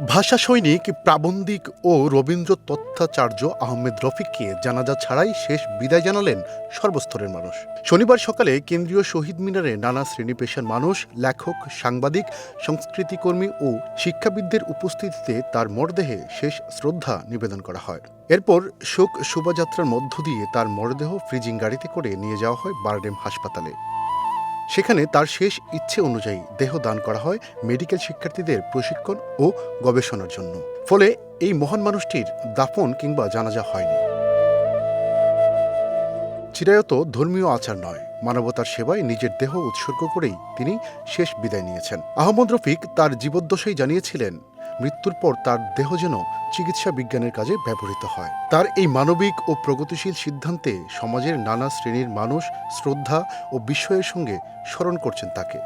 ভাষা সৈনিক, প্রাবন্ধিক ও রবীন্দ্র তথ্যাচার্য আহমেদ রফিককে জানাজা ছাড়াই শেষ বিদায় জানালেন সর্বস্তরের মানুষ। শনিবার সকালে কেন্দ্রীয় শহীদ মিনারে নানা শ্রেণি পেশার মানুষ, লেখক, সাংবাদিক, সংস্কৃতিকর্মী ও শিক্ষাবিদদের উপস্থিতিতে তার মরদেহে শেষ শ্রদ্ধা নিবেদন করা হয়। এরপর শোক শোভাযাত্রার মধ্য দিয়ে তার মরদেহ ফ্রিজিং গাড়িতে করে নিয়ে যাওয়া হয় বারডেম হাসপাতালে। সেখানে তার শেষ ইচ্ছে অনুযায়ী দেহ দান করা হয় মেডিকেল শিক্ষার্থীদের প্রশিক্ষণ ও গবেষণার জন্য। ফলে এই মহান মানুষটির দাফন কিংবা জানাজা হয়নি। চিরায়ত ধর্মীয় আচার নয়, মানবতার সেবায় নিজের দেহ উৎসর্গ করেই তিনি শেষ বিদায় নিয়েছেন। আহমদ রফিক তার জীবদ্দশাই জানিয়েছিলেন মৃত্যুর পর তার দেহ যেন চিকিৎসা বিজ্ঞানের কাজে ব্যবহৃত হয়। তার এই মানবিক ও প্রগতিশীল সিদ্ধান্তে সমাজের নানা শ্রেণির মানুষ শ্রদ্ধা ও বিস্ময়ের সঙ্গে স্মরণ করছেন তাকে।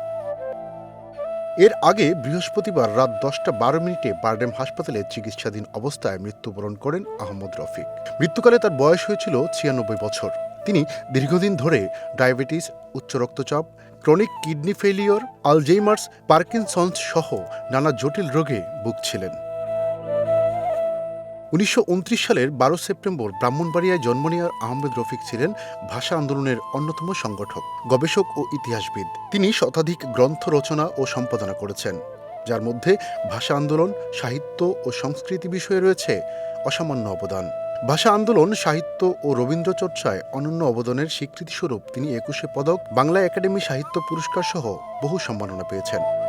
এর আগে বৃহস্পতিবার রাত দশটা বারো মিনিটে বারডেম হাসপাতালে চিকিৎসাধীন অবস্থায় মৃত্যুবরণ করেন আহমদ রফিক। মৃত্যুকালে তার বয়স হয়েছিল ছিয়ানব্বই বছর। তিনি দীর্ঘদিন ধরে ডায়াবেটিস, উচ্চ রক্তচাপ, chronic kidney failure Alzheimer's, Parkinson's সহ নানা জটিল রোগে ভুগছিলেন। উনিশশো উনত্রিশ সালের বারো সেপ্টেম্বর ব্রাহ্মণবাড়িয়ায় জন্ম নেওয়া আহমেদ রফিক ছিলেন ভাষা আন্দোলনের অন্যতম সংগঠক, গবেষক ও ইতিহাসবিদ। তিনি শতাধিক গ্রন্থ রচনা ও সম্পাদনা করেছেন। যার মধ্যে ভাষা আন্দোলন, সাহিত্য ও সংস্কৃতি বিষয়ে রয়েছে অসামান্য অবদান। ভাষা আন্দোলন, সাহিত্য ও রবীন্দ্র চর্চায় অনন্য অবদানের স্বীকৃতিস্বরূপ তিনি একুশে পদক, বাংলা একাডেমি সাহিত্য পুরস্কার সহ বহু সম্মাননা পেয়েছেন।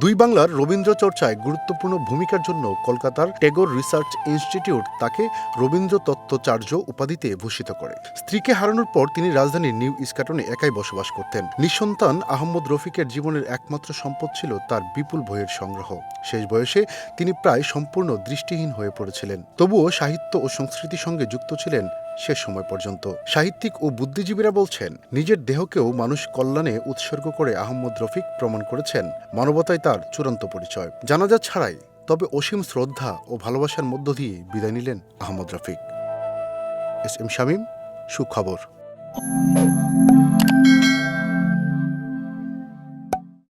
দুই বাংলার রবীন্দ্র চর্চায় গুরুত্বপূর্ণ ভূমিকার জন্য কলকাতার টেগোর রিসার্চ ইনস্টিটিউট তাকে রবীন্দ্র তত্ত্বচার্য উপাধিতে ভূষিত করে। স্ত্রীকে হারানোর পর তিনি রাজধানীর নিউ ইস্কাটনে একাই বসবাস করতেন। নিঃসন্তান আহমদ রফিকের জীবনের একমাত্র সম্পদ ছিল তার বিপুল বইয়ের সংগ্রহ। শেষ বয়সে তিনি প্রায় সম্পূর্ণ দৃষ্টিহীন হয়ে পড়েছিলেন। তবুও সাহিত্য ও সংস্কৃতির সঙ্গে যুক্ত ছিলেন শেষ সময় পর্যন্ত। সাহিত্যিক ও বুদ্ধিজীবীরা বলছেন, নিজের দেহকেও মানুষ কল্যাণে উৎসর্গ করে আহম্মদ রফিক প্রমাণ করেছেন। মানবতায় তার চূড়ান্ত পরিচয়। জানাজা ছাড়াই, তবে অসীম শ্রদ্ধা ও ভালোবাসার মধ্য দিয়ে বিদায় নিলেন আহমদ রফিক। এস এম শামীম, সুখবর।